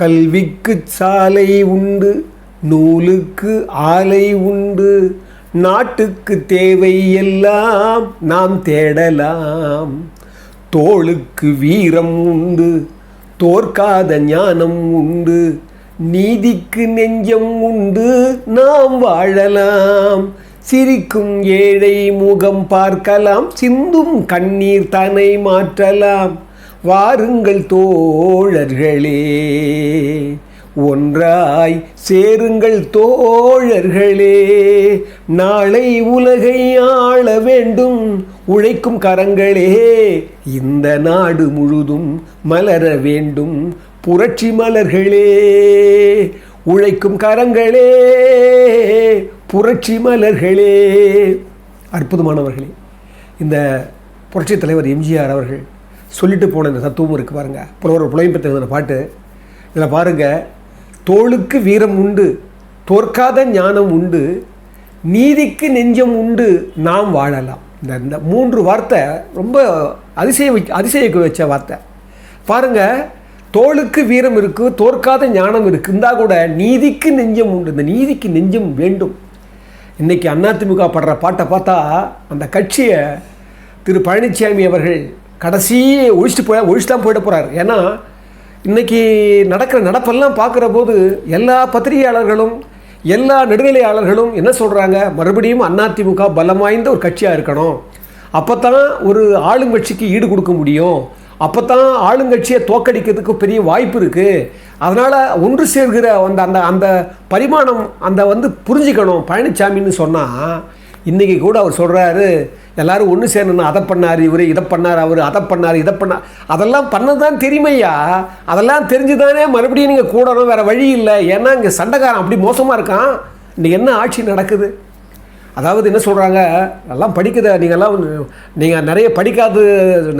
கல்விக்கு சாலை உண்டு நூலுக்கு ஆலை உண்டு நாட்டுக்கு தேவை எல்லாம் நாம் தேடலாம். தோளுக்கு வீரம் உண்டு தோற்காத ஞானம் உண்டு நீதிக்கு நெஞ்சம் உண்டு நாம் வாழலாம். சிரிக்கும் ஏழை முகம் பார்க்கலாம் சிந்தும் கண்ணீர் தன்னை மாற்றலாம். வாருங்கள் தோழர்களே. ஒன்றாய் சேருங்கள் தோழர்களே. நாளை உலகை ஆள வேண்டும். உழைக்கும் கரங்களே. இந்த நாடு முழுதும் மலர வேண்டும். புரட்சி மலர்களே. உழைக்கும் கரங்களே. புரட்சி மலர்களே. அற்புதமானவர்களே இந்த புரட்சித் தலைவர் எம்ஜிஆர் அவர்கள் சொல்லிட்டு போன இந்த தத்துவம் இருக்குது பாருங்கள் புலவர் புலயம் பெற்ற பாட்டு. இதில் பாருங்கள் தோளுக்கு வீரம் உண்டு தோற்காத ஞானம் உண்டு நீதிக்கு நெஞ்சம் உண்டு நாம் வாழலாம். இந்த இந்த மூன்று வார்த்தை ரொம்ப அதிசய வை அதிசயிக்க வச்ச வார்த்தை. பாருங்கள் தோளுக்கு வீரம் இருக்குது தோற்காத ஞானம் இருக்குது இருந்தால் கூட நீதிக்கு நெஞ்சம் உண்டு இந்த நீதிக்கு நெஞ்சம் வேண்டும். இன்றைக்கி அதிமுக படுற பாட்டை பார்த்தா அந்த கட்சியை திரு பழனிசாமி அவர்கள் கடைசி ஒழிச்சிட்டு போய் ஒழிச்சு தான் போயிட போகிறார் ஏன்னா இன்றைக்கி நடக்கிற நடப்பெல்லாம் பார்க்குற போது எல்லா பத்திரிகையாளர்களும் எல்லா நடுநிலையாளர்களும் என்ன சொல்கிறாங்க மறுபடியும் அதிமுக பலம் வாய்ந்த ஒரு கட்சியாக இருக்கணும். அப்போ தான் ஒரு ஆளுங்கட்சிக்கு ஈடு கொடுக்க முடியும். அப்போ தான் ஆளுங்கட்சியை தோக்கடிக்கிறதுக்கு பெரிய வாய்ப்பு இருக்குது அதனால் ஒன்று சேர்கிற அந்த அந்த அந்த பரிமாணம் அந்த வந்து புரிஞ்சுக்கணும். பழனிசாமின்னு சொன்னால் இன்றைக்கி கூட அவர் சொல்கிறாரு எல்லாரும் ஒன்று சேரணும் அதை பண்ணார் இவர் இதை பண்ணார் அவர் அதை பண்ணார் இதை பண்ணார் அதெல்லாம் பண்ண தான் தெரியுமையா? அதெல்லாம் தெரிஞ்சு தானே மறுபடியும் நீங்கள் கூடணும் வேறு வழி இல்லை. ஏன்னா இங்கே சண்டைக்காரன் அப்படி மோசமாக இருக்கான். இன்றைக்கி என்ன ஆட்சி நடக்குது? அதாவது என்ன சொல்கிறாங்க எல்லாம் படிக்குத நீங்கள்லாம் நீங்கள் நிறைய படிக்காது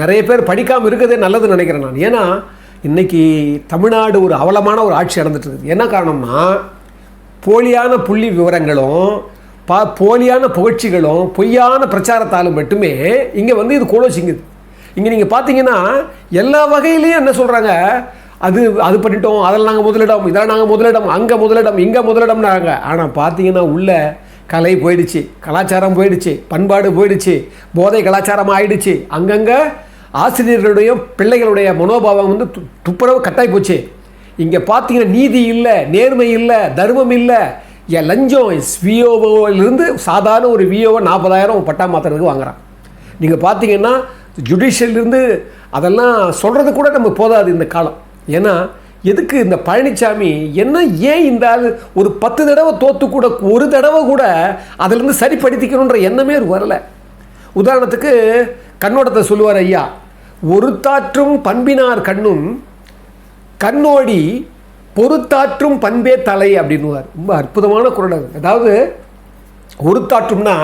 நிறைய பேர் படிக்காமல் இருக்கிறதே நல்லதுன்னு நினைக்கிறேன் நான். ஏன்னா இன்றைக்கி தமிழ்நாடு ஒரு அவலமான ஒரு ஆட்சி நடந்துட்டு இருக்குது. என்ன காரணம்னா போலியான புள்ளி விவரங்களும் பா போலியான புகழ்ச்சிகளும் பொய்யான பிரச்சாரத்தாலும் மட்டுமே இங்கே வந்து இது கோலோச்சிங்குது இங்கே நீங்கள் பார்த்தீங்கன்னா எல்லா வகையிலையும் என்ன சொல்கிறாங்க அது அது பண்ணிட்டோம் அதில் நாங்கள் முதலிடம் இதெல்லாம் நாங்கள் முதலிடம் அங்கே முதலிடம் இங்கே முதலிடம்னாங்க. ஆனால் பார்த்தீங்கன்னா உள்ள கலை போயிடுச்சு கலாச்சாரம் போயிடுச்சு பண்பாடு போயிடுச்சு போதை கலாச்சாரம் ஆயிடுச்சு. அங்கங்கே ஆசிரியர்களுடைய பிள்ளைகளுடைய மனோபாவம் வந்து து- துப்புரவு கட்டாய் போச்சு. இங்கே பார்த்தீங்கன்னா நீதி இல்லை நேர்மை இல்லை தர்மம் இல்லை என் லஞ்சம் விஓவிலிருந்து சாதாரண ஒரு விஓவை நாற்பதாயிரம் பட்டா மாத்திரத்துக்கு வாங்குறான். நீங்கள் பார்த்தீங்கன்னா ஜுடிஷியல்லேருந்து அதெல்லாம் சொல்கிறது கூட நம்ம போதாது இந்த காலம். ஏன்னா எதுக்கு இந்த பழனிசாமி என்ன ஏன் இந்த ஆள் ஒரு பத்து தடவை தோற்று கூட ஒரு தடவை கூட அதிலிருந்து சரிப்படுத்திக்கணுன்ற எண்ணமே வரல. உதாரணத்துக்கு கண்ணோட்டத்தை சொல்லுவார் ஐயா ஒருத்தாற்றும் பண்பினார் கண்ணும் கண்ணோடி பொறுத்தாற்றும் பண்பே தலை அப்படின்னுவார். ரொம்ப அற்புதமான குரல் அது. அதாவது ஒருத்தாற்றும்னா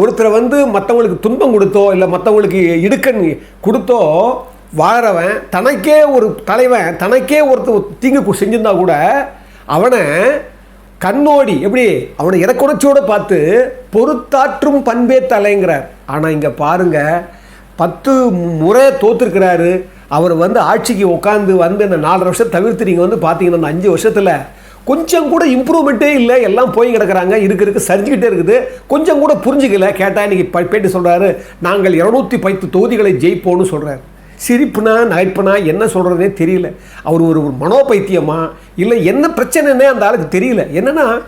ஒருத்தரை வந்து மற்றவங்களுக்கு துன்பம் கொடுத்தோ இல்லை மற்றவங்களுக்கு இடுக்கண் கொடுத்தோ வாழறவன் தனக்கே ஒரு தலைவன் தனக்கே ஒருத்தர் தீங்கு செஞ்சிருந்தா கூட அவனை கண்ணோடி எப்படி? அவனை இறக்குணர்ச்சியோடு பார்த்து பொறுத்தாற்றும் பண்பே தலைங்கிறார். ஆனால் இங்கே பாருங்க பத்து முறை தோத்துருக்கிறாரு. அவர் வந்து ஆட்சிக்கு உட்காந்து வந்து இந்த நாலு வருஷம் தவிர்த்து நீங்கள் வந்து பார்த்தீங்கன்னா இந்த அஞ்சு வருஷத்தில் கொஞ்சம் கூட இம்ப்ரூவ்மெண்ட்டே இல்லை எல்லாம் போய் கிடக்குறாங்க இருக்கு இருக்கு சரிஞ்சுக்கிட்டே இருக்குது. கொஞ்சம் கூட புரிஞ்சுக்கல. கேட்டால் இன்றைக்கி ப- பேட்டி சொல்கிறாரு நாங்கள் இரநூத்தி பத்து தொகுதிகளை ஜெயிப்போம்னு சொல்கிறார் சிரிப்புனா நகைப்புனா என்ன சொல்கிறதுனே தெரியல. அவர் ஒரு மனோபைத்தியமா? இல்லை என்ன பிரச்சனைன்னே அந்த ஆளுக்கு தெரியல. என்னென்னா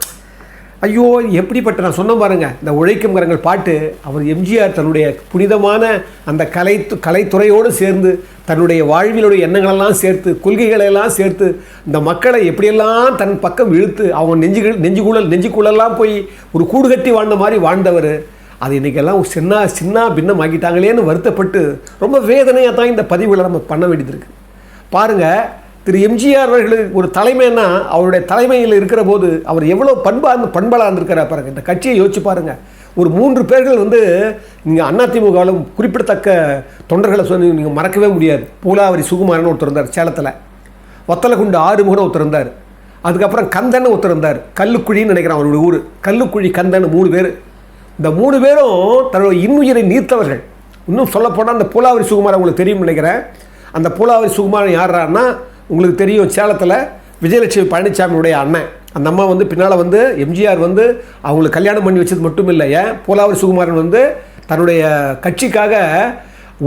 ஐயோ எப்படிப்பட்ட நான் சொன்ன பாருங்க இந்த உழைக்கும் கரங்கள் பாட்டு அவர் எம்ஜிஆர் தன்னுடைய புனிதமான அந்த கலை கலைத்துறையோடு சேர்ந்து தன்னுடைய வாழ்வினுடைய எண்ணங்களெல்லாம் சேர்த்து கொள்கைகளெல்லாம் சேர்த்து இந்த மக்களை எப்படியெல்லாம் தன் பக்கம் இழுத்து அவங்க நெஞ்சுகள் நெஞ்சுக்குழல் நெஞ்சுக்குள்ளெல்லாம் போய் ஒரு கூடு கட்டி வாழ்ந்த மாதிரி வாழ்ந்தவர் அது இன்றைக்கெல்லாம் ஒரு சின்ன சின்ன பின்னமாக்கிட்டாங்களேன்னு வருத்தப்பட்டு ரொம்ப வேதனையாக தான் இந்த பதிவுகளை நம்ம பண்ண வேண்டியது இருக்குது பாருங்கள் திரு எம்ஜிஆர் அவர்களுக்கு ஒரு தலைமைன்னா அவருடைய தலைமையில் இருக்கிற போது அவர் எவ்வளோ பண்பா பண்பலாக இருந்திருக்கிறார் பாருங்க. இந்த கட்சியை யோசிச்சு பாருங்கள் ஒரு மூன்று பேர்கள் வந்து நீங்கள் அதிமுகவில் குறிப்பிடத்தக்க தொண்டர்களை சொல்லி நீங்கள் மறக்கவே முடியாது. பூலாவரி சுகுமாரன் ஒருத்தர் இருந்தார் சேலத்தில். வத்தலகுண்டு ஆறுமுகன் ஒருத்தர் இருந்தார். அதுக்கப்புறம் கந்தன் ஒருத்தர் இருந்தார். கல்லுக்குழின்னு நினைக்கிறேன் அவருடைய ஊர். கல்லுக்குழி கந்தன் மூணு பேர். இந்த மூணு பேரும் தன்னோட இன்னுயிரை நீர்த்தவர்கள் இன்னும் சொல்லப்போனால் அந்த பூலாவரி சுகுமாரன் உங்களுக்கு தெரியும் நினைக்கிறேன். அந்த பூலாவரி சுகுமாரன் யாரான்னா உங்களுக்கு தெரியும் சேலத்தில் விஜயலட்சுமி பழனிசாமியுடைய அண்ணன். அந்த அம்மா வந்து பின்னால் வந்து எம்ஜிஆர் வந்து அவங்களுக்கு கல்யாணம் பண்ணி வச்சது மட்டும் இல்லை ஏன்? போலாவரி சுகுமாரன் வந்து தன்னுடைய கட்சிக்காக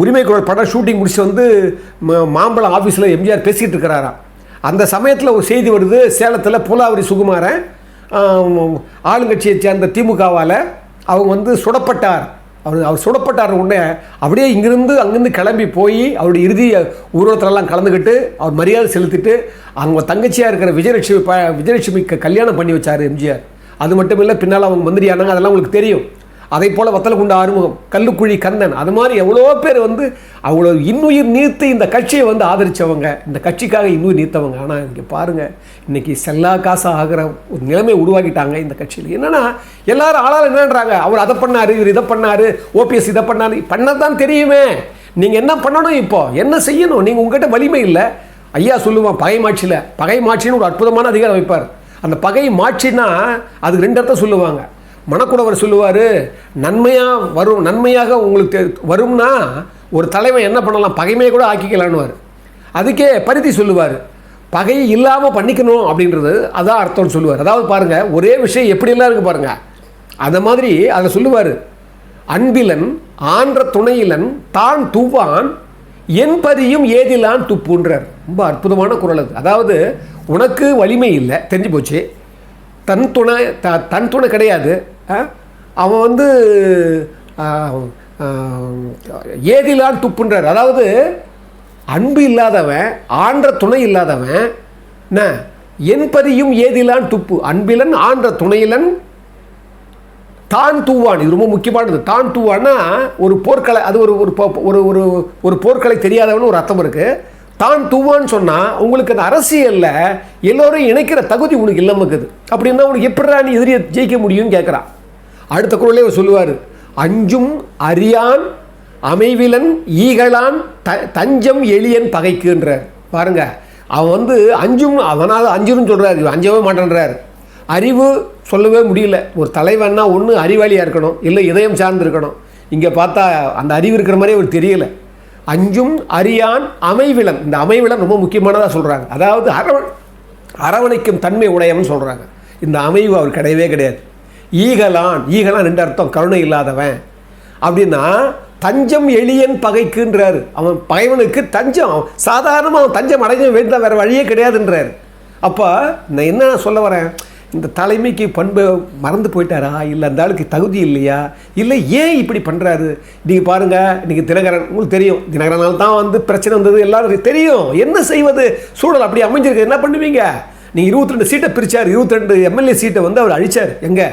உரிமை குரல் படம் ஷூட்டிங் முடிச்சு வந்து மாம்பழம் ஆஃபீஸில் எம்ஜிஆர் பேசிக்கிட்டு இருக்கிறாராம் அந்த சமயத்தில் ஒரு செய்தி வருது சேலத்தில் பூலாவரி சுகுமாரன் ஆளுங்கட்சியை சேர்ந்த திமுகவால் அவங்க வந்து சுடப்பட்டார். அவர் அவர் சுடப்பட்டார் உடனே அப்படியே இங்கிருந்து அங்கேருந்து கிளம்பி போய் அவருடைய இறுதி ஊர்வலத்திலலாம் கலந்துக்கிட்டு அவர் மரியாதை செலுத்திட்டு அவங்க தங்கச்சியாக இருக்கிற விஜயலட்சுமி ப விஜயலட்சுமிக்கு கல்யாணம் பண்ணி வச்சார் எம்ஜிஆர். அது மட்டும் இல்லை பின்னால் அவங்க மந்திரி ஆனாங்க அதெல்லாம் உங்களுக்கு தெரியும். அதே போல் வத்தலகுண்ட ஆறுமுகம் கல்லுக்குழி கந்தன் அது மாதிரி எவ்வளோ பேர் வந்து அவ்வளோ இன்னுயிர் நீர்த்து இந்த கட்சியை வந்து ஆதரித்தவங்க இந்த கட்சிக்காக இன்னுயிர் நீர்த்தவங்க ஆனால் இங்கே பாருங்கள் இன்னைக்கு செல்லா காசாக ஆகிற ஒரு நிலைமை உருவாக்கிட்டாங்க இந்த கட்சியில். என்னென்னா எல்லாரும் ஆளால் என்னன்றாங்க? அவர் அதை பண்ணார் இவர் இதை பண்ணார் ஓபிஎஸ் இதை பண்ணாரு. பண்ணதான் தெரியுமே. நீங்கள் என்ன பண்ணணும் இப்போ? என்ன செய்யணும்? நீங்கள் உங்ககிட்ட வலிமை இல்லை. ஐயா சொல்லுவான் பகை மாட்சியில். பகை மாட்சின்னு ஒரு அற்புதமான அதிகாரம் வைப்பார். அந்த பகை மாட்சின்னா அதுக்கு ரெண்டு அர்த்தம் சொல்லுவாங்க. மணக்குடவர் சொல்லுவார் நன்மையாக வரும் நன்மையாக உங்களுக்கு வரும்னா ஒரு தலைவன் என்ன பண்ணலாம்? பகைமையை கூட ஆக்கிக்கலான்னுவார். அதுக்கே பருத்தி சொல்லுவார் பகை இல்லாமல் பண்ணிக்கணும் அப்படின்றது அதான் அர்த்தம்னு சொல்லுவார். அதாவது பாருங்கள் ஒரே விஷயம் எப்படியெல்லாம் இருக்குது பாருங்கள் அந்த மாதிரி அதை சொல்லுவார் அன்பிலன் ஆன்ற துணையிலன் தான் துவான் என் பதியும் ஏதிலான் துப்புன்றார். ரொம்ப அற்புதமான குரல் அது. அதாவது உனக்கு வலிமை இல்லை தெரிஞ்சு போச்சு. தன் துணை த தன் துணை கிடையாது. ஆ? அவன் வந்து ஏதிலான் துப்புன்றார். அதாவது அன்பு இல்லாதவன் ஆன்ற துணை இல்லாதவன் என்ன என் பதியும் ஏதிலான் துப்பு. அன்பிலன் ஆன்ற துணையிலன் தான் தூவான். இது ரொம்ப முக்கியமானது. தான் தூவான்னா ஒரு போர்க்கலை அது ஒரு ஒரு போ- ஒரு ஒரு ஒரு போர்க்கலை தெரியாதவன்னு ஒரு அர்த்தம் இருக்குது தான் தூவான்னு சொன்னால் உங்களுக்கு அந்த அரசியலில் எல்லோரும் இணைக்கிற தகுதி உனக்கு இல்லாமல் அப்படின்னா உனக்கு எப்படிறா நீ எதிரியை ஜெயிக்க முடியும்னு கேட்குறான் அடுத்த குரலே அவர் சொல்லுவார் அஞ்சும் அறியான் அமைவிலன் ஈகளான் த தஞ்சம் எளியன் பகைக்குன்றார். பாருங்க அவன் வந்து அஞ்சும் அவனாவது அஞ்சுன்னு சொல்கிறாரு அஞ்சவே மாட்டேன்றார். அறிவு சொல்லவே முடியல. ஒரு தலைவன்னா ஒன்று அறிவாளியாக இருக்கணும் இல்லை இதயம் சார்ந்து இருக்கணும் இங்கே பார்த்தா அந்த அறிவு இருக்கிற மாதிரி அவர் தெரியலை. அஞ்சும் அறியான் அமைவிலன். இந்த அமைவிலன் ரொம்ப முக்கியமானதாக சொல்கிறாங்க அதாவது அரவ அரவணைக்கும் தன்மை உடையவன் சொல்கிறாங்க இந்த அமைவு அவர் கிடையவே கிடையாது. ஈகலான் ஈகலான் ரெண்டு அர்த்தம் கருணை இல்லாதவன். அப்படின்னா தஞ்சம் எளியன் பகைக்குன்றார். அவன் பகைவனுக்கு தஞ்சம் சாதாரணமாக அவன் தஞ்சம் அடைஞ்ச வேண்டாம் வேறு வழியே கிடையாதுன்றார். அப்போ நான் என்ன சொல்ல வரேன்? இந்த தலைமைக்கு பண்பு மறந்து போயிட்டாரா? இல்லை அந்த ஆளுக்கு தகுதி இல்லையா? இல்லை ஏன் இப்படி பண்ணுறாரு நீங்கள் பாருங்கள் இன்றைக்கி தினகரன் உங்களுக்கு தெரியும். தினகரனால் தான் வந்து பிரச்சனை வந்தது எல்லாரும் தெரியும். என்ன செய்வது? சூழல் அப்படி அமைஞ்சிருக்கு. என்ன பண்ணுவீங்க? நீங்கள் இருபத்தி ரெண்டு சீட்டை பிரித்தார் இருபத்தி ரெண்டு எம்எல்ஏ சீட்டை வந்து அவர் அழிச்சார். எங்கே?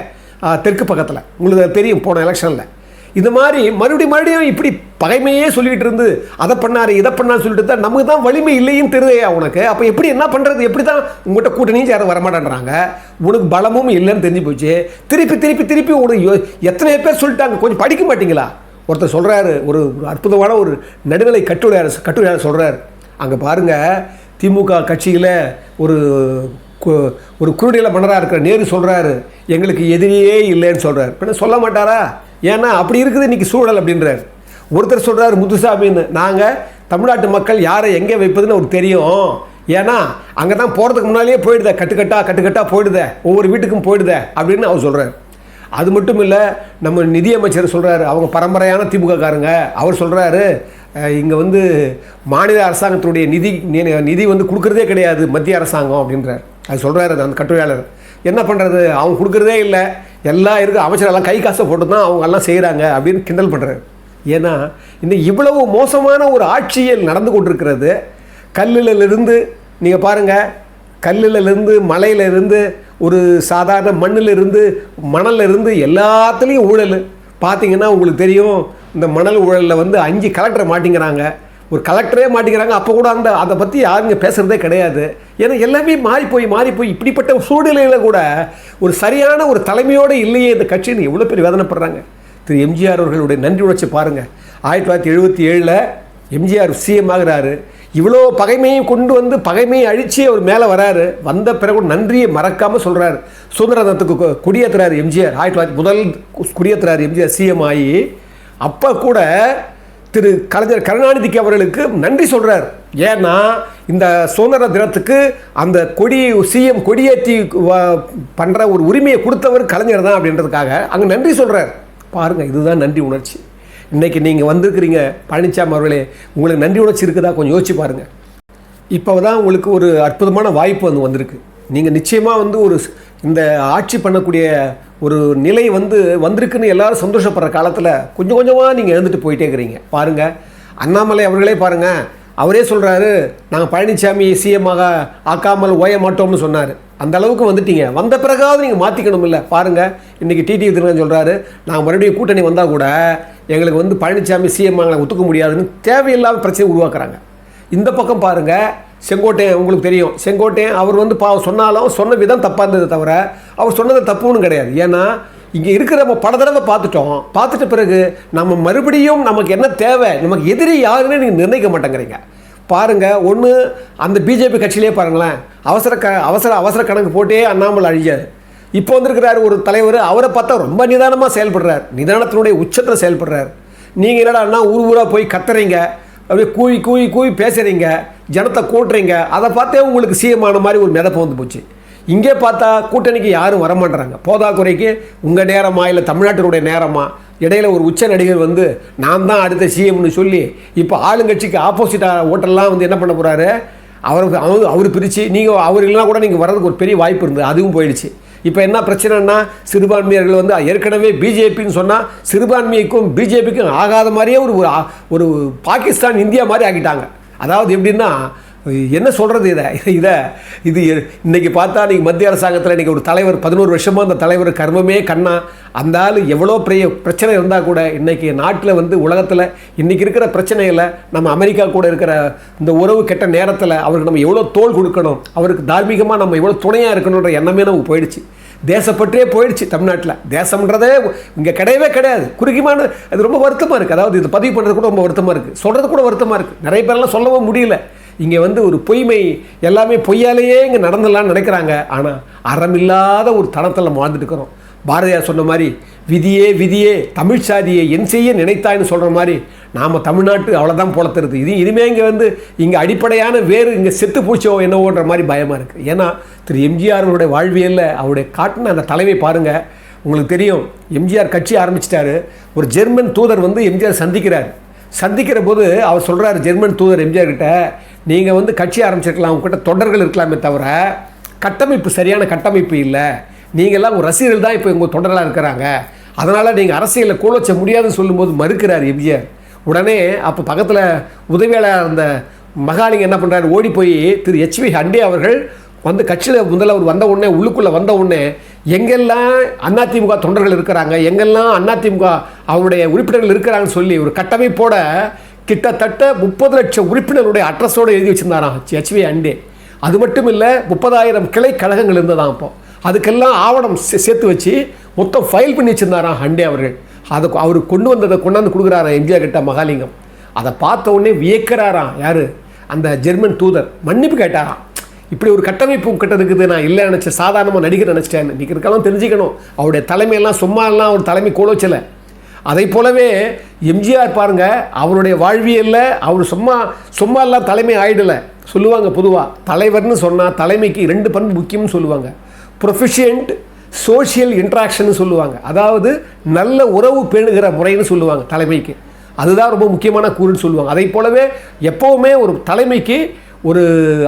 தெற்கு பக்கத்தில். உங்களுக்கு தெரியும் போன எலெக்ஷனில் இது மாதிரி மறுபடியும் மறுபடியும் இப்படி பகைமையே சொல்லிகிட்டு இருந்து அதை பண்ணாரு இதை பண்ணாரு சொல்லிட்டு தான் நமக்கு தான் வலிமை இல்லைன்னு தெரியுதையா உனக்கு. அப்போ எப்படி என்ன பண்ணுறது எப்படி தான் உங்கள்கிட்ட கூட்டணியும் யாரும் வரமாட்டேன்றாங்க? உனக்கு பலமும் இல்லைன்னு தெரிஞ்சு போச்சு. திருப்பி திருப்பி திருப்பி உனக்கு யோ- எத்தனை பேர் சொல்லிட்டாங்க. கொஞ்சம் படிக்க மாட்டீங்களா? ஒருத்தர் சொல்கிறாரு ஒரு அற்புதமான ஒரு நடுநிலை கட்டுரையாளர் கட்டுரையாளர் சொல்கிறார் அங்கே பாருங்கள் திமுக கட்சியில் ஒரு கு- ஒரு குருடியில் மன்னராக இருக்கிற நேரு சொல்கிறாரு எங்களுக்கு எதிரியே இல்லைன்னு சொல்கிறார் பின்ன சொல்ல மாட்டாரா? ஏன்னா அப்படி இருக்குது இன்றைக்கி சூழல் அப்படின்றார். ஒருத்தர் சொல்கிறாரு முத்துசாமின்னு நாங்கள் தமிழ்நாட்டு மக்கள் யாரை எங்கே வைப்பதுன்னு அவருக்கு தெரியும். ஏன்னா அங்கே தான் போகிறதுக்கு முன்னாலேயே போயிடுத கட்டுக்கட்டா கட்டுக்கட்டா போயிடுத ஒவ்வொரு வீட்டுக்கும் போயிடுத அப்படின்னு அவர் சொல்கிறார் அது மட்டும் இல்லை நம்ம நிதியமைச்சர் சொல்கிறாரு அவங்க பரம்பரையான திமுககாரங்க அவர் சொல்கிறாரு இங்கே வந்து மாநில அரசாங்கத்துடைய நிதி நிதி வந்து கொடுக்குறதே கிடையாது மத்திய அரசாங்கம் அப்படின்றார். அது சொல்கிறாரு அந்த கட்டுரையாளர். என்ன பண்ணுறது அவங்க கொடுக்குறதே இல்லை. எல்லாம் இருக்குது அமைச்சரெல்லாம் கை காசை போட்டு தான் அவங்கெல்லாம் செய்கிறாங்க அப்படின்னு கிண்டல் பண்ணுறாரு ஏன்னா இந்த இவ்வளவு மோசமான ஒரு ஆட்சியில் நடந்து கொண்டிருக்கிறது. கல்லிலிருந்து நீங்கள் பாருங்கள் கல்லிலிருந்து மலையிலிருந்து ஒரு சாதாரண மண்ணிலிருந்து மணலிருந்து எல்லாத்துலேயும் ஊழல். பார்த்தீங்கன்னா உங்களுக்கு தெரியும் இந்த மணல் ஊழலில் வந்து அஞ்சு கலெக்டர் மாட்டிங்கிறாங்க. ஒரு கலெக்டரே மாட்டிக்கிறாங்க. அப்போ கூட அந்த அதை பற்றி யாருங்க பேசுகிறதே கிடையாது. ஏன்னா எல்லாமே மாறி போய் மாறி போய் இப்படிப்பட்ட சூழ்நிலையில் கூட ஒரு சரியான ஒரு தலைமையோடு இல்லையே இந்த கட்சின்னு எவ்வளோ பேர் வேதனைப்படுறாங்க. திரு எம்ஜிஆர் அவர்களுடைய நன்றி உணர்ச்சி பாருங்கள் ஆயிரத்தி தொள்ளாயிரத்தி எழுபத்தி ஏழில் எம்ஜிஆர் சிஎம் ஆகிறாரு. இவ்வளோ பகைமையும் கொண்டு வந்து பகைமையை அழித்து அவர் மேலே வராரு. வந்த பிறகு நன்றியை மறக்காமல் சொல்கிறாரு சுதந்திரத்துக்கு குடியேற்றுறாரு எம்ஜிஆர். ஆயிரத்தி தொள்ளாயிரத்தி முதல் குடியேற்றுறாரு எம்ஜிஆர் சிஎம் ஆகி அப்போ கூட திரு கலைஞர் கருணாநிதிக்கு அவர்களுக்கு நன்றி சொல்கிறார் ஏன்னா இந்த சுதந்திர தினத்துக்கு அந்த கொடி சிஎம் கொடியேற்றி வ- ஒரு உரிமையை கொடுத்தவர் கலைஞர் தான் அப்படின்றதுக்காக அங்கே நன்றி சொல்கிறார் பாருங்கள் இதுதான் நன்றி உணர்ச்சி. இன்றைக்கி நீங்கள் வந்திருக்கிறீங்க பழனிசாமி அவர்களே உங்களுக்கு நன்றி உணர்ச்சி இருக்குதா? கொஞ்சம் யோசிச்சு பாருங்கள் இப்போ தான் உங்களுக்கு ஒரு அற்புதமான வாய்ப்பு வந்து வந்திருக்கு. நீங்கள் நிச்சயமாக வந்து ஒரு இந்த ஆட்சி பண்ணக்கூடிய ஒரு நிலை வந்து வந்திருக்குன்னு எல்லாரும் சந்தோஷப்படுற காலத்தில் கொஞ்சம் கொஞ்சமாக நீங்கள் எழுந்துட்டு போயிட்டே இருக்கிறீங்க. பாருங்கள் அண்ணாமலை அவர்களே பாருங்கள் அவரே சொல்கிறாரு நாங்கள் பழனிசாமி சிஎம்மாக ஆக்காமல் ஓய மாட்டோம்னு சொன்னார். அந்த அளவுக்கு வந்துட்டீங்க. வந்த பிறகாவது நீங்கள் மாற்றிக்கணும் இல்லை பாருங்கள் இன்றைக்கி டிடி திருநன் சொல்கிறாரு நாங்கள் மறுபடியும் கூட்டணி வந்தால் கூட எங்களுக்கு வந்து பழனிசாமி சிஎம் ஒத்துக்க முடியாதுன்னு தேவையில்லாத பிரச்சனை உருவாக்குறாங்க. இந்த பக்கம் பாருங்கள் செங்கோட்டையன் உங்களுக்கு தெரியும். செங்கோட்டையன் அவர் வந்து பாவம் சொன்னாலும் சொன்ன விதம் தப்பாக இருந்தது தவிர அவர் சொன்னது தப்புன்னு கிடையாது. ஏன்னா இங்கே இருக்கிற நம்ம பல தடவை பார்த்துட்டோம். பார்த்துட்ட பிறகு நம்ம மறுபடியும் நமக்கு என்ன தேவை நமக்கு எதிரி யாருன்னு நீங்கள் நிர்ணயிக்க மாட்டேங்கிறீங்க. பாருங்கள் ஒன்று அந்த பிஜேபி கட்சியிலே பாருங்களேன். அவசர க அவசர அவசர கணக்கு போட்டே அண்ணாமலை அழிஞ்சார். இப்போ வந்திருக்கிறார் ஒரு தலைவர் அவரை பார்த்தா ரொம்ப நிதானமாக செயல்படுறார். நிதானத்தினுடைய உச்சத்தில் செயல்படுறார். நீங்கள் என்னடா அண்ணா ஊர் ஊராக போய் கத்துறீங்க? அப்படியே கூவி கூவி கூவி பேசுகிறீங்க ஜனத்தை கூட்டுறீங்க அதை பார்த்தே உங்களுக்கு சிஎம் ஆன மாதிரி ஒரு மிதப்பு வந்து போச்சு. இங்கே பார்த்தா கூட்டணிக்கு யாரும் வரமாட்டுறாங்க. போதாக்குறைக்கு உங்கள் நேரமா இல்லை தமிழ்நாட்டினுடைய நேரமா? இடையில ஒரு உச்ச நடிகர் வந்து நான் தான் அடுத்த சிஎம்னு சொல்லி இப்போ ஆளுங்கட்சிக்கு ஆப்போசிட்டாக ஓட்டெல்லாம் வந்து என்ன பண்ண போகிறாரு அவருக்கு அவர் அவர் பிரித்து நீங்கள் அவர் இல்லைனா கூட நீங்கள் வர்றதுக்கு ஒரு பெரிய வாய்ப்பு இருந்தது. அதுவும் போயிடுச்சு. இப்போ என்ன பிரச்சனைன்னா சிறுபான்மையர்கள் வந்து ஏற்கனவே பிஜேபின்னு சொன்னால் சிறுபான்மைக்கும் பிஜேபிக்கும் ஆகாத மாதிரியே ஒரு ஒரு ஒரு பாகிஸ்தான் இந்தியா மாதிரி ஆக்கிட்டாங்க. அதாவது எப்படின்னா என்ன சொல்கிறது இதை? இதை இது இன்னைக்கு பார்த்தா நீங்கள் மத்திய அரசாங்கத்தில் இன்றைக்கி ஒரு தலைவர் பதினோரு வருஷமாக அந்த தலைவர் கர்மமே கண்ணா அந்த ஆள் எவ்வளோ பெரிய பிரச்சனை இருந்தால் கூட இன்றைக்கி நாட்டில் வந்து உலகத்தில் இன்றைக்கி இருக்கிற பிரச்சனையில் நம்ம அமெரிக்கா கூட இருக்கிற இந்த உறவு கெட்ட நேரத்தில் அவருக்கு நம்ம எவ்வளோ தோல் கொடுக்கணும் அவருக்கு தார்மீகமாக நம்ம எவ்வளோ துணையாக இருக்கணுன்ற எண்ணமே நமக்கு போயிடுச்சு. தேசப்பற்றே போயிடுச்சு தமிழ்நாட்டில். தேசம்ன்றதே இங்கே கிடையவே கிடையாது. குறுகியமான அது ரொம்ப வருத்தமாக இருக்குது அதாவது இது பதிவு பண்ணுறது கூட ரொம்ப வருத்தமாக இருக்குது சொல்கிறது கூட வருத்தமாக இருக்குது நிறைய பேரெல்லாம் சொல்லவும் முடியல. இங்கே வந்து ஒரு பொய்மை எல்லாமே பொய்யாலேயே இங்கே நடந்துடலாம்னு நினைக்கிறாங்க. ஆனால் அறமில்லாத ஒரு தளத்தில் நம்ம வாழ்ந்துட்டு இருக்கிறோம். பாரதியார் சொன்ன மாதிரி விதியே விதியே தமிழ் சாதியை என் செய்ய நினைத்தாய்னு சொல்கிற மாதிரி நாம் தமிழ்நாட்டு அவ்வளோதான் போல இது இனிமேல் இங்கே வந்து இங்கே அடிப்படையான வேறு இங்கே செத்து பூச்சோ என்னவோன்ற மாதிரி பயமாக இருக்குது ஏன்னா திரு. எம்ஜிஆர் அவருடைய வாழ்வியலில் அவருடைய காட்டின அந்த தலைவை பாருங்கள் உங்களுக்கு தெரியும் எம்ஜிஆர் கட்சி ஆரம்பிச்சிட்டாரு. ஒரு ஜெர்மன் தூதர் வந்து எம்ஜிஆர் சந்திக்கிறார். சந்திக்கிற போது அவர் சொல்கிறார் ஜெர்மன் தூதர் எம்ஜிஆர் கிட்ட நீங்கள் வந்து கட்சி ஆரம்பிச்சிருக்கலாம் உங்ககிட்ட தொண்டர்கள் இருக்கலாமே தவிர கட்டமைப்பு சரியான கட்டமைப்பு இல்லை. நீங்கள்லாம் உங்கள் ரசிகர்கள் தான் இப்போ உங்கள் தொண்டர்களாக இருக்கிறாங்க. அதனால் நீங்கள் அரசியலில் கூலச்ச முடியாதுன்னு சொல்லும்போது மறுக்கிறார் எம்ஜிஆர். உடனே அப்போ பக்கத்தில் உதவியாளர் அந்த மகாலிங்க என்ன பண்ணுறாரு ஓடி போய் திரு ஹெச்வி ஹண்டே அவர்கள் வந்து கட்சியில் முதல்ல அவர் வந்த உடனே உள்ளுக்குள்ளே வந்த உடனே எங்கெல்லாம் அதிமுக தொண்டர்கள் இருக்கிறாங்க எங்கெல்லாம் அதிமுக அவருடைய உறுப்பினர்கள் இருக்கிறாங்கன்னு சொல்லி ஒரு கட்டமைப்போட கிட்டத்தட்ட முப்பது லட்சம் உறுப்பினருடைய அட்ரஸோடு எழுதி வச்சிருந்தாராம் ஹெச்வி அண்டே அது மட்டும் இல்லை முப்பதாயிரம் கிளை கழகங்கள் இருந்ததாம் அப்போ அதுக்கெல்லாம் ஆவணம் சே- சேர்த்து வச்சு மொத்தம் ஃபைல் பண்ணி வச்சிருந்தாராம் ஹண்டே அவர்கள். அதை அவர் கொண்டு வந்ததை கொண்டாந்து கொடுக்குறாராம் எம்ஜிஆர் கிட்ட மகாலிங்கம். அதை பார்த்த உடனே வியக்கிறாராம் யார்? அந்த ஜெர்மன் தூதர். மன்னிப்பு கேட்டாராம். இப்படி ஒரு கட்டமைப்பு கிட்ட இருக்குது நான் இல்லை நினச்சேன் சாதாரணமாக நடிகர் நினச்சிட்டேன் இன்றைக்கி இருக்கலாம் தெரிஞ்சுக்கணும். அவருடைய தலைமையெல்லாம் சும்மா எல்லாம் அவர் தலைமை கோலோச்சலை. அதை போலவே எம்ஜிஆர் பாருங்கள் அவருடைய வாழ்வியலில் அவர் சும்மா சும்மா எல்லாம் தலைமை ஆயிடலை. சொல்லுவாங்க பொதுவாக தலைவர்னு சொன்னால் தலைமைக்கு ரெண்டு பண்பு முக்கியம்னு சொல்லுவாங்க. ப்ரொஃபிஷியன்ட் சோஷியல் இன்ட்ராக்ஷன் சொல்லுவாங்க. அதாவது நல்ல உறவு பேணுகிற முறைன்னு சொல்லுவாங்க தலைமைக்கு. அதுதான் ரொம்ப முக்கியமான கூறுன்னு சொல்லுவாங்க. அதை போலவே எப்போவுமே ஒரு தலைமைக்கு ஒரு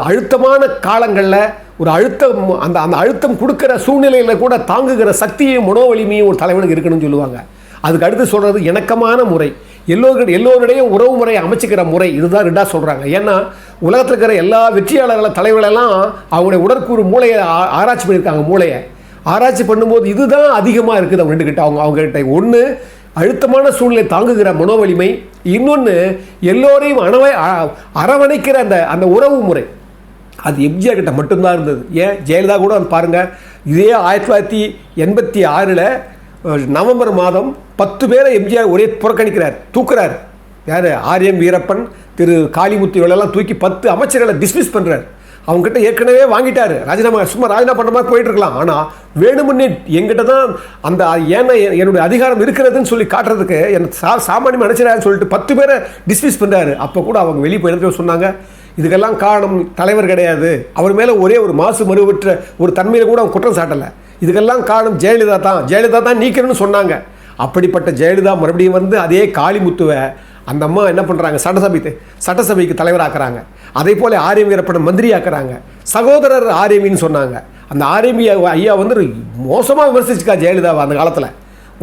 அழுத்தமான காலங்களில் ஒரு அழுத்தம் அந்த அந்த அழுத்தம் கொடுக்குற சூழ்நிலையில் கூட தாங்குகிற சக்தியையும் மனோவலிமையும் ஒரு தலைவனுக்கு இருக்கணும்னு சொல்லுவாங்க. அதுக்கு அடுத்து சொல்கிறது இணக்கமான முறை. எல்லோரு எல்லோருடைய உறவு முறையை அமைச்சிக்கிற முறை. இதுதான் ரெண்டாக சொல்கிறாங்க ஏன்னா உலகத்தில் இருக்கிற எல்லா வெற்றியாளர்கள தலைவர்களெல்லாம் அவங்களுடைய உடற்கூறு மூளையை ஆ- ஆராய்ச்சி பண்ணியிருக்காங்க மூளையை. ஆராய்ச்சி பண்ணும்போது இதுதான் அதிகமாக இருக்குது அவங்க ரெண்டுகிட்ட அவங்க அவங்க கிட்ட. ஒன்று அழுத்தமான சூழ்நிலை தாங்குகிற மனோவலிமை. இன்னொன்று எல்லோரையும் அணவை அ- அரவணைக்கிற அந்த அந்த உறவு முறை. அது எம்ஜிஆர் கிட்ட மட்டும்தான் இருந்தது. ஏன்? ஜெயலலிதா கூட பாருங்கள் இதே ஆயிரத்தி தொள்ளாயிரத்தி எண்பத்தி ஆறில் நவம்பர் மாதம் பத்து பேரை எம்ஜிஆர் ஒரே புறக்கணிக்கிறார் தூக்குறார். யார்? ஆர்எம் வீரப்பன் திரு காளிமுத்து இவளெல்லாம் தூக்கி பத்து அமைச்சர்களை டிஸ்மிஸ் பண்ணுறார் அவங்ககிட்ட ஏற்கனவே வாங்கிட்டார். ராஜினாமா சும்மா ராஜினாமா பண்ணுற மாதிரி போயிட்டுருக்கலாம். ஆனால் வேணுமுன்னே எங்கிட்ட தான் அந்த ஏன்னா என்னுடைய அதிகாரம் இருக்கிறதுன்னு சொல்லி காட்டுறதுக்கு எனக்கு சா சாமானியம் நினச்சிடாருன்னு சொல்லிட்டு பத்து பேரை டிஸ்மிஸ் பண்ணுறாரு அப்போ கூட அவங்க வெளியே போய் சொன்னாங்க. இதுக்கெல்லாம் காரணம் தலைவர் கிடையாது. அவர் மேலே ஒரே ஒரு மாசு மறுவற்ற ஒரு தன்மையில கூட அவங்க குற்றம் சாட்டலை. இதுக்கெல்லாம் காரணம் ஜெயலலிதா தான். ஜெயலலிதா தான் நீக்கணும்னு சொன்னாங்க. அப்படிப்பட்ட ஜெயலலிதா மறுபடியும் வந்து அதே காளிமுத்துவை அந்த அம்மா என்ன பண்ணுறாங்க சட்டசபை சட்டசபைக்கு தலைவராக்குறாங்க. அதே போல் ஆர்எம் வீரப்படம் மந்திரி ஆக்குறாங்க சகோதரர் ஆர்எமின்னு சொன்னாங்க. அந்த ஆர்எமி ஐயா வந்து மோசமாக விமர்சிச்சுக்கா ஜெயலலிதாவை அந்த காலத்தில்.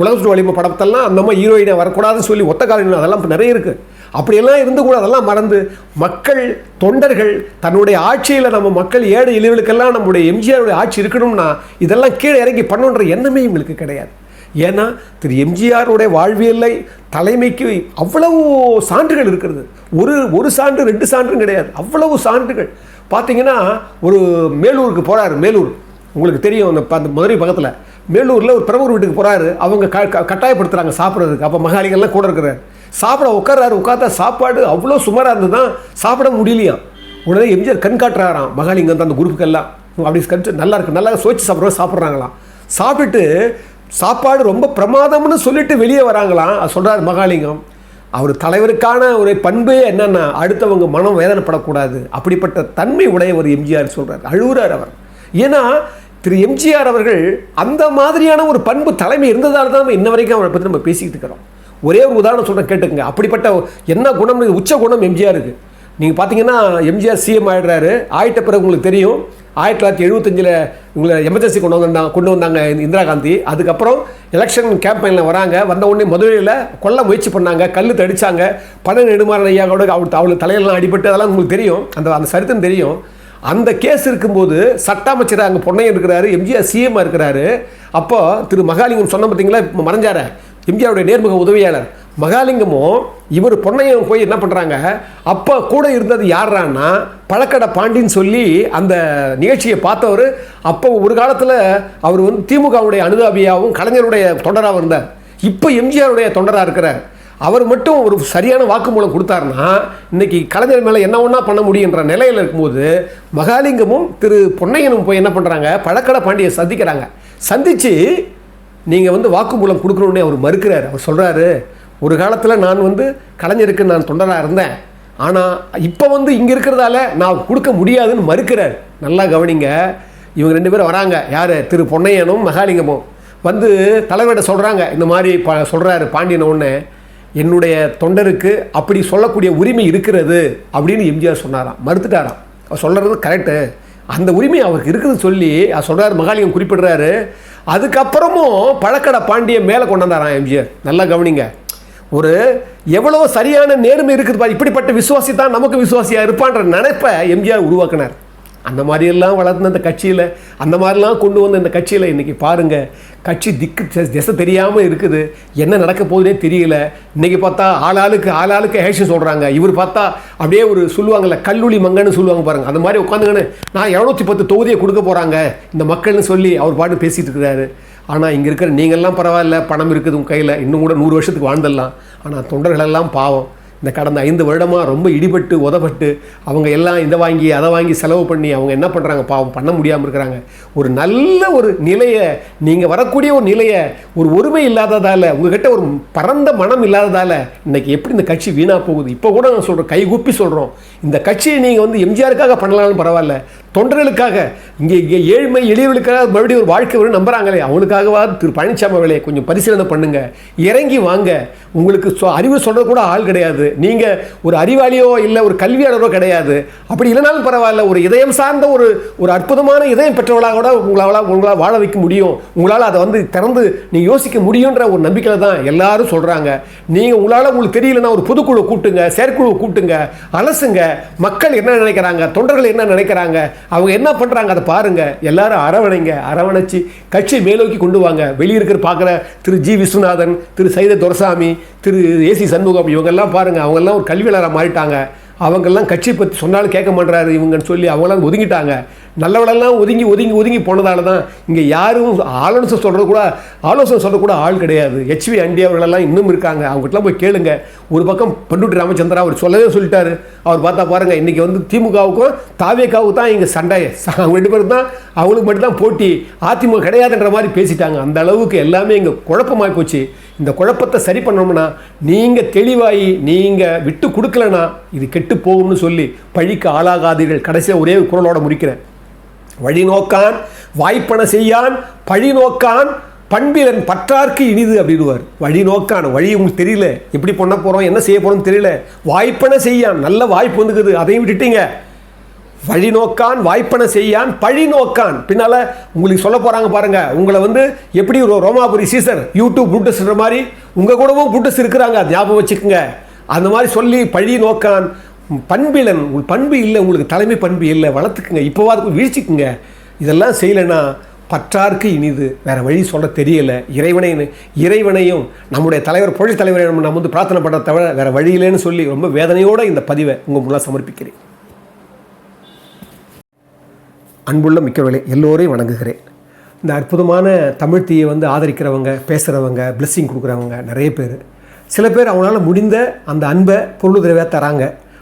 உலக சுற்று வலிமை படத்தெல்லாம் அந்த மாதிரி ஹீரோயினை வரக்கூடாதுன்னு சொல்லி ஒத்த காலம் அதெல்லாம் நிறைய இருக்குது அப்படியெல்லாம் இருந்து கூட அதெல்லாம் மறந்து மக்கள் தொண்டர்கள் தன்னுடைய ஆட்சியில் நம்ம மக்கள் ஏழை இழிவுகளுக்கெல்லாம் நம்முடைய எம்ஜிஆருடைய ஆட்சி இருக்கணும்னா இதெல்லாம் கீழே இறங்கி பண்ணுன்ற எண்ணமே இவங்களுக்கு கிடையாது. ஏன்னா திரு எம்ஜிஆருடைய வாழ்வியலை தலைமைக்கு அவ்வளவு சான்றுகள் இருக்கிறது. ஒரு ஒரு சான்று ரெண்டு சான்றும் கிடையாது. அவ்வளவு சான்றுகள். பார்த்தீங்கன்னா ஒரு மேலூருக்கு போகிறார் மேலூர். உங்களுக்கு தெரியும் அந்த அந்த மதுரை பக்கத்தில். மேலூரில் ஒரு பிரபர் வீட்டுக்கு போகிறாரு அவங்க க க- கட்டாயப்படுத்துகிறாங்க சாப்பிட்றதுக்கு. அப்போ மகாலிகள்லாம் கூட இருக்கிறார். சாப்பிட உட்கார்றாரு உட்காந்தா சாப்பாடு அவ்வளோ சுமாராக இருந்து தான் சாப்பிட முடியலையாம் உடனே எம்ஜிஆர் கண் காட்டுறாராம். மகாலிங்கம் அந்த குரூப்புக்கெல்லாம். அப்படி கண்டு நல்லா இருக்கு. நல்லா சுவைச்சு சாப்பிட்றோம் சாப்பிட்றாங்களாம். சாப்பிட்டு சாப்பாடு ரொம்ப பிரமாதம்னு சொல்லிட்டு வெளியே வராங்களாம். அது சொல்கிறார் மகாலிங்கம். அவர் தலைவருக்கான ஒரு பண்பே என்னென்னா அடுத்தவங்க மனம் வேதனைப்படக்கூடாது. அப்படிப்பட்ட தன்மை உடைய ஒரு எம்ஜிஆர் சொல்கிறார் அழுகுறார் அவர். ஏன்னா திரு எம்ஜிஆர் அவர்கள் அந்த மாதிரியான ஒரு பண்பு தலைமை இருந்ததால் தான் இன்ன வரைக்கும் அவரை பற்றி நம்ம பேசிக்கிட்டு இருக்கிறோம். ஒரே ஒரு உதாரணம் சொல்கிறேன் கேட்டுக்கங்க. அப்படிப்பட்ட என்ன குணம்? உச்ச குணம் எம்ஜிஆருக்கு. நீங்கள் பார்த்தீங்கன்னா எம்ஜிஆர் சிஎம் ஆகிடுறாரு ஆயிட்ட பிறகு உங்களுக்கு தெரியும். ஆயிரத்தி தொள்ளாயிரத்தி எழுபத்தஞ்சில் உங்களை எமர்ஜென்சி கொண்டு வந்தாங்க கொண்டு வந்தாங்க இந்திரா காந்தி. அதுக்கப்புறம் எலெக்ஷன் கேம்பெயினில் வராங்க. வந்த உடனே மதுரையில் கொல்ல முயற்சி பண்ணாங்க. கல் தடித்தாங்க பண நெடுமாறன் ஐயா கூட அவர் அவளுக்கு தலையெல்லாம் அடிபட்டு அதெல்லாம் உங்களுக்கு தெரியும். அந்த அந்த சரித்திரம் தெரியும். அந்த கேஸ் இருக்கும்போது சட்ட அமைச்சர் அங்கே பொன்னையன் இருக்கிறாரு எம்ஜிஆர் சிஎம்மாக இருக்கிறாரு. அப்போ திரு மகாலிங்கம் சொன்ன பார்த்தீங்களா இப்போ மறைஞ்சார. எம்ஜிஆருடைய நேர்முக உதவியாளர். மகாலிங்கமும் இவர் பொன்னையன் போய் என்ன பண்ணுறாங்க அப்போ கூட இருந்தது யாரான்னா பழக்கடை பாண்டின்னு சொல்லி அந்த நிகழ்ச்சியை பார்த்தவர் அப்போ ஒரு காலத்தில் அவர் வந்து திமுகவுடைய அனுதாபியாகவும் கலைஞருடைய தொண்டராகவும் இருந்தார். இப்போ எம்ஜிஆருடைய தொண்டராக இருக்கிறார். அவர் மட்டும் ஒரு சரியான வாக்குமூலம் கொடுத்தாருன்னா இன்றைக்கி கலைஞர் மேலே என்ன ஒன்றா பண்ண முடியுன்ற நிலையில் இருக்கும்போது மகாலிங்கமும் திரு பொன்னையனும் போய் என்ன பண்ணுறாங்க பழக்கடை பாண்டியை சந்திக்கிறாங்க. சந்தித்து நீங்கள் வந்து வாக்குமூலம் கொடுக்கணுன்னே அவர் மறுக்கிறார். அவர் சொல்கிறாரு ஒரு காலத்தில் நான் வந்து கலைஞருக்கு நான் தொண்டராக இருந்தேன். ஆனால் இப்போ வந்து இங்கே இருக்கிறதால நான் கொடுக்க முடியாதுன்னு மறுக்கிறார். நல்லா கவனிங்க. இவங்க ரெண்டு பேரும் வராங்க. யார்? திரு பொன்னையனும் மகாலிங்கமும். வந்து தலைவர்கிட்ட சொல்கிறாங்க இந்த மாதிரி ப சொல்கிறாரு பாண்டியன் ஒன்று என்னுடைய தொண்டருக்கு அப்படி சொல்லக்கூடிய உரிமை இருக்கிறது அப்படின்னு எம்ஜிஆர் சொன்னாராம். மறுத்துட்டாராம். அவர் சொல்கிறது கரெக்டு அந்த உரிமை அவருக்கு இருக்குதுன்னு சொல்லி அவர் சொல்கிறார் மகாலியம் குறிப்பிடுறாரு. அதுக்கப்புறமும் பழக்கடை பாண்டிய மேலே கொண்டாந்தாராம் எம்ஜிஆர். நல்லா கவனிங்க. ஒரு எவ்வளோ சரியான நேர்மை இருக்குது இப்படிப்பட்ட விசுவாசி தான் நமக்கு விசுவாசியாக இருப்பான்ற நினைப்பை எம்ஜிஆர் உருவாக்கினார். அந்த மாதிரியெல்லாம் வளர்ந்த அந்த கட்சியில் அந்த மாதிரிலாம் கொண்டு வந்த இந்த கட்சியில் இன்றைக்கி பாருங்கள் கட்சி திக்கு திசை- திசை தெரியாமல் இருக்குது. என்ன நடக்க போகுதுனே தெரியல. இன்றைக்கி பார்த்தா ஆளாளுக்கு ஆளாளுக்கு ஹேஷன் சொல்கிறாங்க இவர் பார்த்தா அப்படியே ஒரு சொல்லுவாங்கள்ல கல்லூலி மங்கன்னு சொல்லுவாங்க பாருங்கள் அந்த மாதிரி உட்காந்துங்கன்னு நான் இரநூத்தி பத்து தொகுதியை கொடுக்க போகிறாங்க இந்த மக்கள்னு சொல்லி அவர் பாட்டு பேசிகிட்டு இருக்கிறாரு. ஆனால் இங்கே இருக்கிற நீங்கள்லாம் பரவாயில்ல பணம் இருக்குது உங்கள் கையில். இன்னும் கூட நூறு வருஷத்துக்கு வாழ்ந்துடலாம். ஆனால் தொண்டர்களெல்லாம் பாவம். இந்த கடந்த ஐந்து வருடமாக ரொம்ப இடிபட்டு உதப்பட்டு அவங்க எல்லாம் இதை வாங்கி அதை வாங்கி செலவு பண்ணி அவங்க என்ன பண்ணுறாங்க பாவம் பண்ண முடியாமல் இருக்கிறாங்க. ஒரு நல்ல ஒரு நிலையை நீங்கள் வரக்கூடிய ஒரு நிலையை ஒரு ஒருமை இல்லாததால் உங்ககிட்ட ஒரு பரந்த மனம் இல்லாததால் இன்றைக்கி எப்படி இந்த கட்சி வீணாக போகுது? இப்போ கூட நான் சொல்கிறேன் கைகூப்பி சொல்கிறோம் இந்த கட்சியை நீங்கள் வந்து எம்ஜிஆருக்காக பண்ணலாம்னு பரவாயில்ல. தொண்டர்களுக்காக இங்கே இங்கே ஏழ்மை எளியவர்களுக்காக மறுபடியும் ஒரு வாழ்க்கை வரும் நம்புகிறாங்களே அவனுக்காகவா திரு பழனிசாமி அவர்களே கொஞ்சம் பரிசீலனை பண்ணுங்கள் இறங்கி வாங்க. உங்களுக்கு சொ- அறிவு சொல்கிறது கூட ஆள் கிடையாது. நீங்கள் ஒரு அறிவாளியோ இல்லை ஒரு கல்வியாளரோ கிடையாது. அப்படி இல்லைனாலும் பரவாயில்ல ஒரு இதயம் சார்ந்த ஒரு ஒரு அற்புதமான இதயம் பெற்றவர்களாக கூட உங்களால் உங்களால் வாழ வைக்க முடியும். உங்களால் அதை வந்து திறந்து நீங்கள் யோசிக்க முடியுன்ற ஒரு நம்பிக்கையில் தான் எல்லாரும் சொல்கிறாங்க நீங்கள் உங்களால் உங்களுக்கு தெரியலன்னா ஒரு பொதுக்குழு கூட்டுங்க செயற்குழு கூட்டுங்க அலசுங்க. மக்கள் என்ன நினைக்கிறாங்க? தொண்டர்கள் என்ன நினைக்கிறாங்க? அவங்க என்ன பண்றாங்க அதை பாருங்க. எல்லாரும் அரவணைங்க அரவணைச்சு கட்சி மேலோக்கி கொண்டு வாங்க. வெளியே இருக்கிற பார்க்குற திரு ஜி விஸ்வநாதன் திரு சைத துரசாமி திரு ஏசி சண்முகம் இவங்கெல்லாம் பாருங்க அவங்கெல்லாம் ஒரு கல்வியாளராக மாறிட்டாங்க. அவங்கெல்லாம் கட்சி பற்றி சொன்னாலும் கேட்க மாட்டாரு இவங்கன்னு சொல்லி அவங்களாம் ஒதுங்கிட்டாங்க. நல்லவளெல்லாம் ஒதுங்கி ஒதுங்கி ஒதுங்கி போனதால தான் இங்கே யாரும் ஆலோசனை சொல்கிறது கூட ஆலோசனை சொல்கிறது கூட ஆள் கிடையாது. ஹெச்வி அண்டி அவர்களெல்லாம் இன்னும் இருக்காங்க. அவங்ககிட்டலாம் போய் கேளுங்க. ஒரு பக்கம் பண்டுட்டி ராமச்சந்திரா அவர் சொல்லவே சொல்லிட்டாரு. அவர் பார்த்தா பாருங்க இன்றைக்கி வந்து திமுகவுக்கும் தாவேக்காவுக்கும் தான் இங்கே சண்டை. அவங்க ரெண்டு பேரும் தான் அவங்களுக்கு மட்டும்தான் போட்டி. அதிமுக கிடையாதுன்ற மாதிரி பேசிட்டாங்க. அந்த அளவுக்கு எல்லாமே இங்கே குழப்பமாகி போச்சு. இந்த குழப்பத்தை சரி பண்ணோம்னா நீங்கள் தெளிவாகி நீங்கள் விட்டு கொடுக்கலனா இது கெட்டு போகும்னு சொல்லி பழிக்கு ஆளாகாதீர்கள். கடைசியாக ஒரே குரலோட முடிக்கிறேன். வழி நோக்கான் வாய்ப்பன செய்யான் பழி நோக்கான் பண்பிலன் பற்றார்க்கு இனிது அப்படிடுவார் வழி நோக்கான் வழி உங்களுக்கு தெரியல. எப்படி பண்ண போகிறோம் என்ன செய்ய போகிறோம்னு தெரியல. வாய்ப்பன செய்யான் நல்ல வாய்ப்பு வந்துக்குது அதையும் விட்டுட்டீங்க. வழி நோக்கான் வாய்ப்பன செய்யான் பழி நோக்கான் பின்னால் உங்களுக்கு சொல்ல போகிறாங்க பாருங்கள் உங்களை வந்து எப்படி ஒரு ரோமாபுரி சீசர் யூடியூப் புட்டஸ்ன்ற மாதிரி உங்கள் கூடவும் புட்டஸ் இருக்கிறாங்க ஞாபகம் வச்சுக்கோங்க. அந்த மாதிரி சொல்லி பழி நோக்கான் பண்பிலன் உங்கள் பண்பு இல்லை உங்களுக்கு தலைமை பண்பு இல்லை வளர்த்துக்குங்க இப்போவா வீழ்ச்சிக்குங்க. இதெல்லாம் செய்யலைன்னா பற்றார்க்கு இனிது. வேறு வழி சொல்ல தெரியலை. இறைவனை இறைவனையும் நம்முடைய தலைவர் பொழில் தலைவரை நம்ம நம்ம வந்து பிரார்த்தனை பண்ணுற தவிர வேறு வழி இல்லைன்னு சொல்லி ரொம்ப வேதனையோடு இந்த பதிவை உங்கள் முன்னாள் சமர்ப்பிக்கிறேன். அன்புள்ள மிக்கவர்களே எல்லோரையும் வணங்குகிறேன். இந்த அற்புதமான தமிழ் தீயை வந்து ஆதரிக்கிறவங்க பேசுகிறவங்க பிளெஸ்ஸிங் கொடுக்குறவங்க நிறைய பேர். சில பேர் அவங்களால முடிந்த அந்த அன்பை பொருளுதவியாக தராங்க.